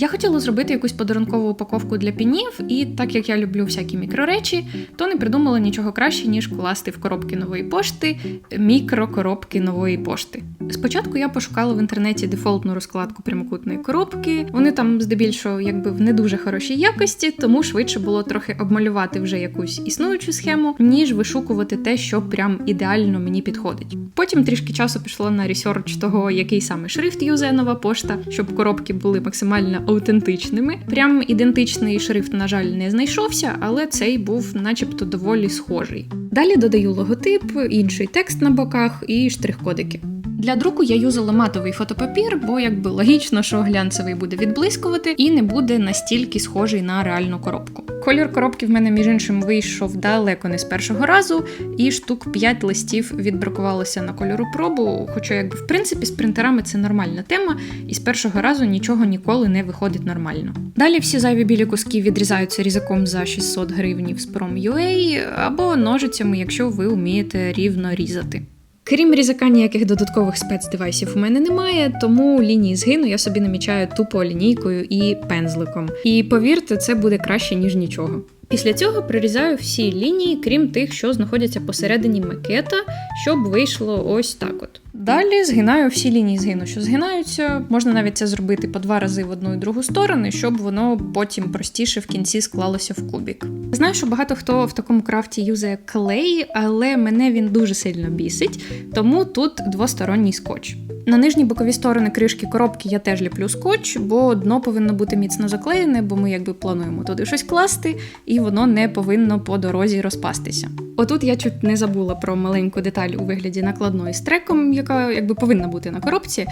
Я хотіла зробити якусь подарункову упаковку для пінів, і так як я люблю всякі мікроречі, то не придумала нічого краще, ніж класти в коробки нової пошти мікрокоробки нової пошти. Спочатку я пошукала в інтернеті дефолтну розкладку прямокутної коробки. Вони там здебільшого якби в не дуже хорошій якості, тому швидше було трохи обмалювати вже якусь існуючу схему, ніж вишукувати те, що прям ідеально мені підходить. Потім трішки часу пішло на ресерч того, який саме шрифт юзає нова пошта, щоб коробки були максимально аутентичними. Прям ідентичний шрифт, на жаль, не знайшовся, але цей був, начебто, доволі схожий. Далі додаю логотип, інший текст на боках і штрих-кодики. Для друку я юзала матовий фотопапір, бо якби логічно, що глянцевий буде відблискувати і не буде настільки схожий на реальну коробку. Кольор коробки в мене, між іншим, вийшов далеко не з першого разу, і штук 5 листів відбракувалося на кольору пробу. Хоча, якби в принципі, з принтерами це нормальна тема, і з першого разу нічого ніколи не виходить нормально. Далі всі зайві білі куски відрізаються різаком за 600 гривнів з Prom.ua або ножицями, якщо ви вмієте рівно різати. Крім різака, ніяких додаткових спецдевайсів у мене немає, тому лінії згину я собі намічаю тупо лінійкою і пензликом. І повірте, це буде краще, ніж нічого. Після цього прирізаю всі лінії, крім тих, що знаходяться посередині макета, щоб вийшло ось так от. Далі згинаю всі лінії згину, що згинаються. Можна навіть це зробити по два рази в одну і другу сторону, щоб воно потім простіше в кінці склалося в кубік. Знаю, що багато хто в такому крафті юзає клей, але мене він дуже сильно бісить, тому тут двосторонній скотч. На нижні бокові сторони кришки коробки я теж ліплю скотч, бо дно повинно бути міцно заклеєне, бо ми якби плануємо туди щось класти, і воно не повинно по дорозі розпастися. Отут я чуть не забула про маленьку деталь у вигляді накладної з треком, яка якби повинна бути на коробці.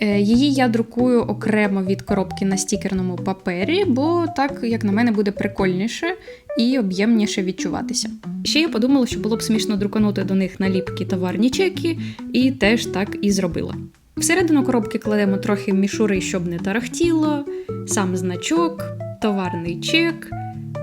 Е, Її я друкую окремо від коробки на стікерному папері, бо так, як на мене, буде прикольніше і об'ємніше відчуватися. Ще я подумала, що було б смішно друканути до них наліпки товарні чеки, і теж так і зробила. Всередину коробки кладемо трохи мішури, щоб не тарахтіло, сам значок, товарний чек.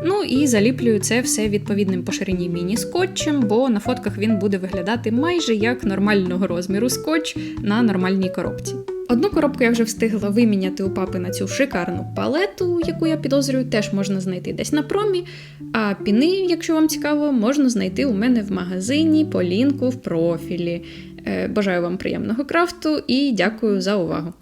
Ну і заліплюю це все відповідним по ширині міні-скотчем, бо на фотках він буде виглядати майже як нормального розміру скотч на нормальній коробці. Одну коробку я вже встигла виміняти у папи на цю шикарну палету, яку я підозрюю, теж можна знайти десь на промі. А піни, якщо вам цікаво, можна знайти у мене в магазині по лінку в профілі. Е, Бажаю вам приємного крафту і дякую за увагу!